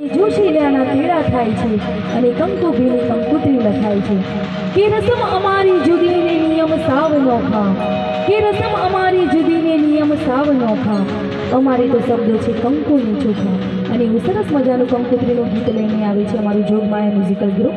જોશીલાના તેડા થાય છે અને કંકુભીની કંકુત્રી લખાય છે. કે રસમ અમારી જુદીને નિયમ સાવ નોખા. કે રસમ અમારી જુદીને નિયમ સાવ નોખા. અમારે તો શબ્દો છે કંકુની ચોખા. અને એવું સરસ મજાનું કંકુત્રીનું ગીત લઈને આવે છે અમારું જોગમાયા મ્યુઝિકલ ગ્રુપ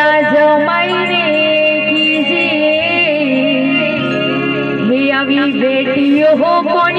ઓલા જમાઈને કીજે હે આવી બેટીઓ હો કોણ